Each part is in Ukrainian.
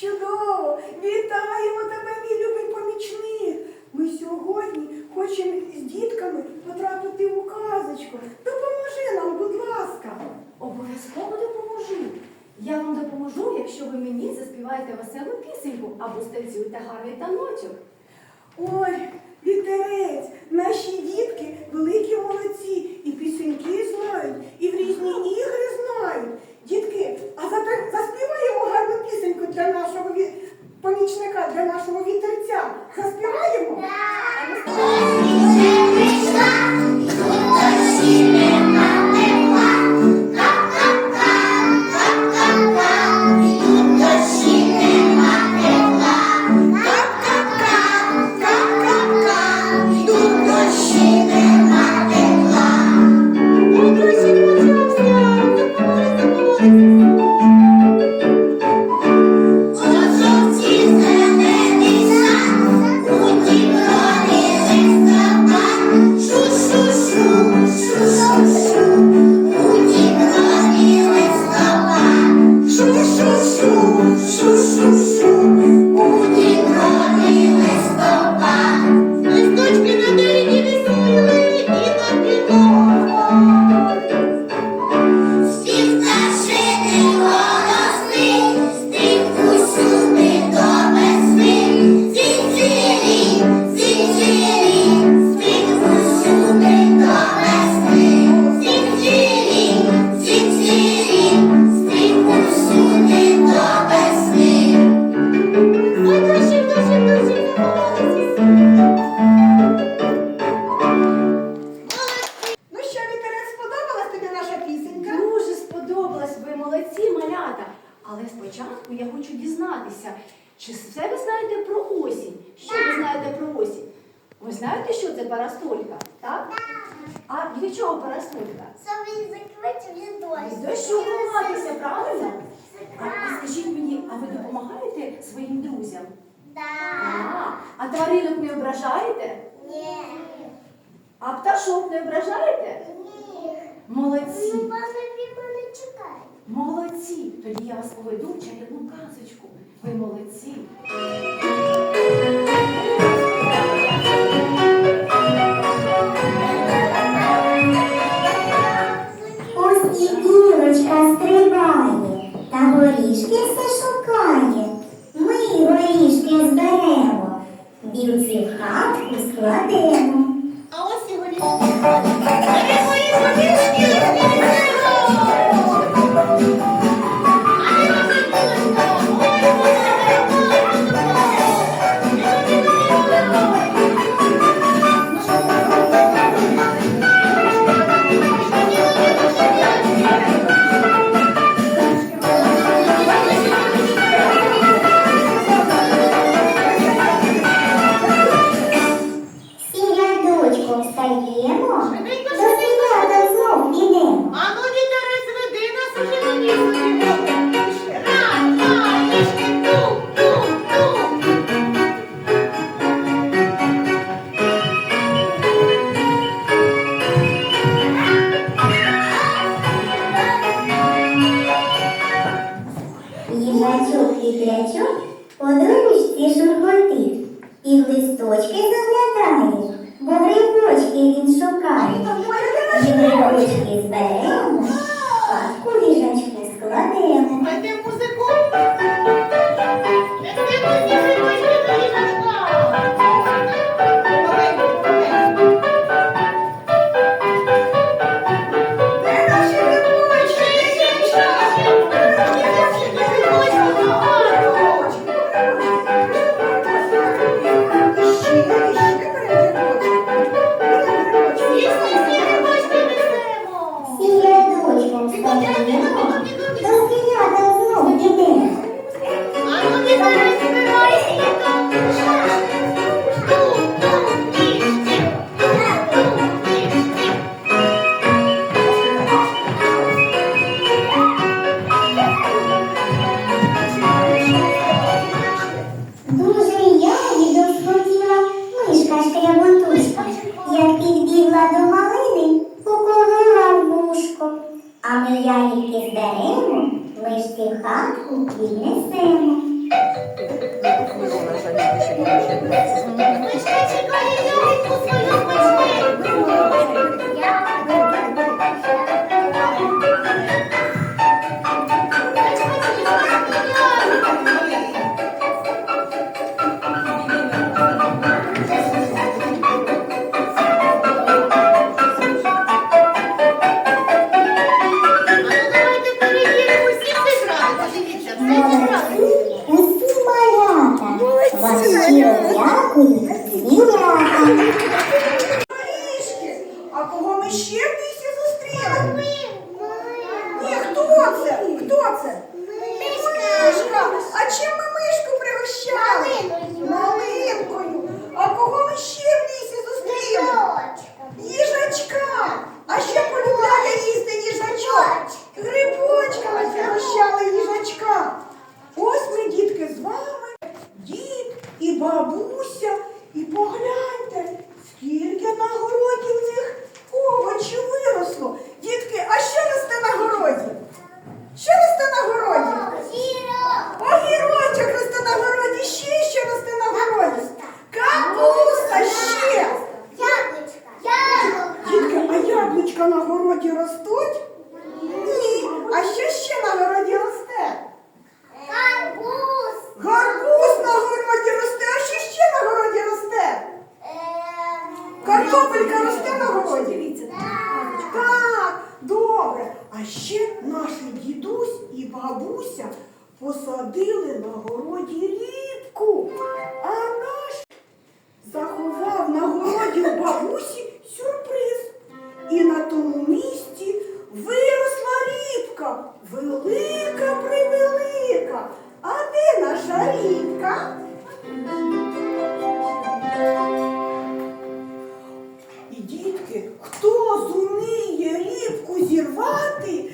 Чудово! Вітаємо тебе, мій любий помічник! Ми сьогодні хочемо з дітками потрапити у казочку. Допоможи нам, будь ласка. Обов'язково допоможу. Я вам допоможу, якщо ви мені заспіваєте веселу пісеньку або станцюєте гарний таночок. Ой, вітерець, наші дітки великі молодці, і пісеньки знають, і в різні ігри знають. Дітки, а заспіваємо гарну пісеньку помічника для нашого вітерця. Заспіваємо? Так! одну чарівну казочку. Ви молодці. Ось і Ілочка стрибає, та горішки все шукає. Ми горішки зберемо, білці в хатку складемо. листочки заглядає, до грибочки він шукає. Грибочки зберемо, паску ліжечки складемо. Дітки, хто зуміє ліпку зірвати?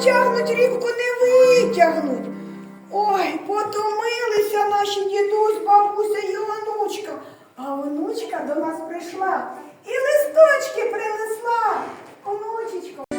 потягнуть, рівку не витягнуть. Ой, потомилися наші дідусь, бабуся і онучка. А онучка до нас прийшла і листочки принесла. Онучечко.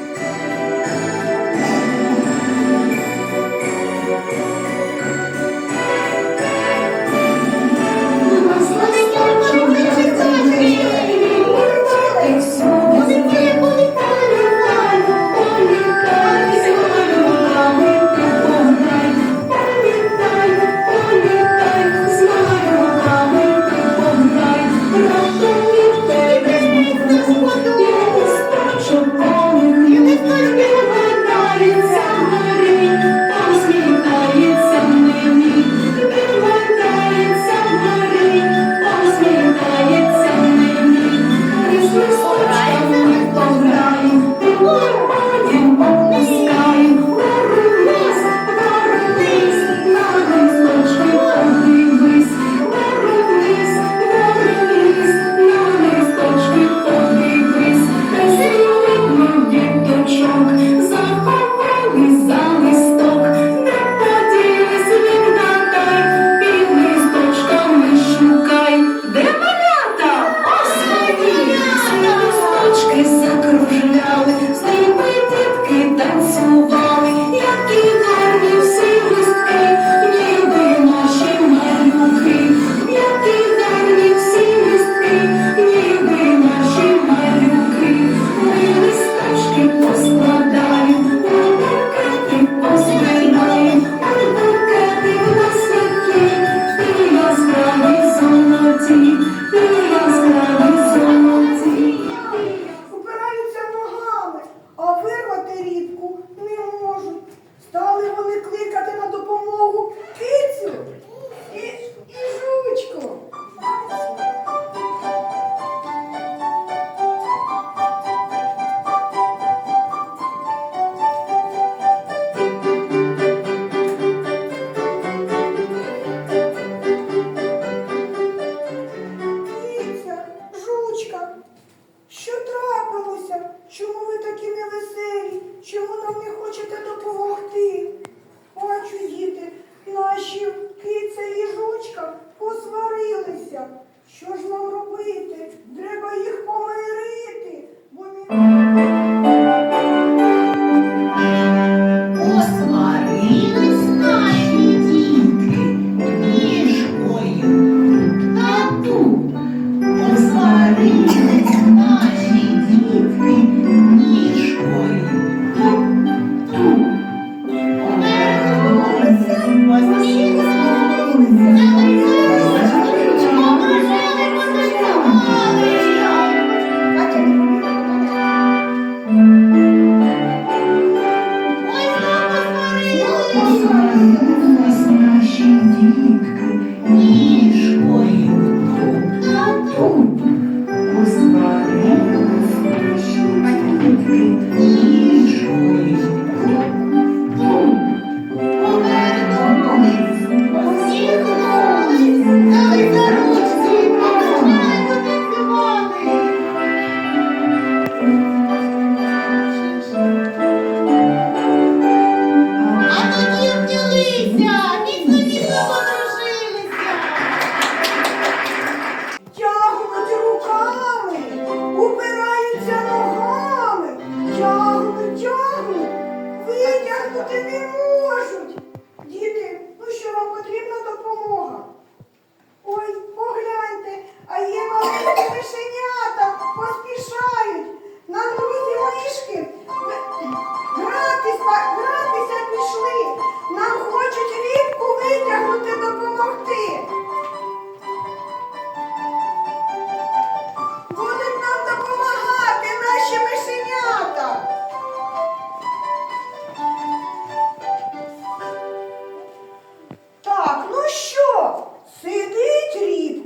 Що ж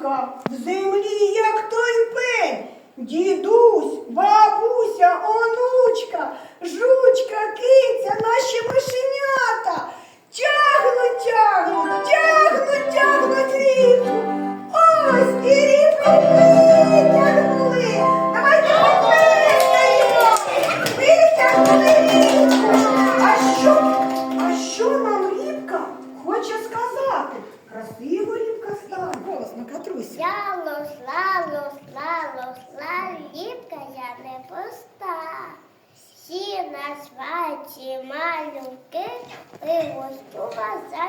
рибка в землі, як той пень. Дідусь, бабуся, онучка, жучка, киця, наші мишенята. Тягнуть, тягнуть, тягнуть, тягнуть рибку. Ось і рибку на сваті малюки, пригостю за.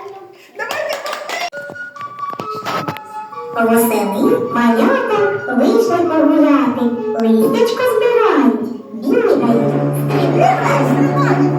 Восени малята вийшли погуляти, листочку збирають, бігають, аж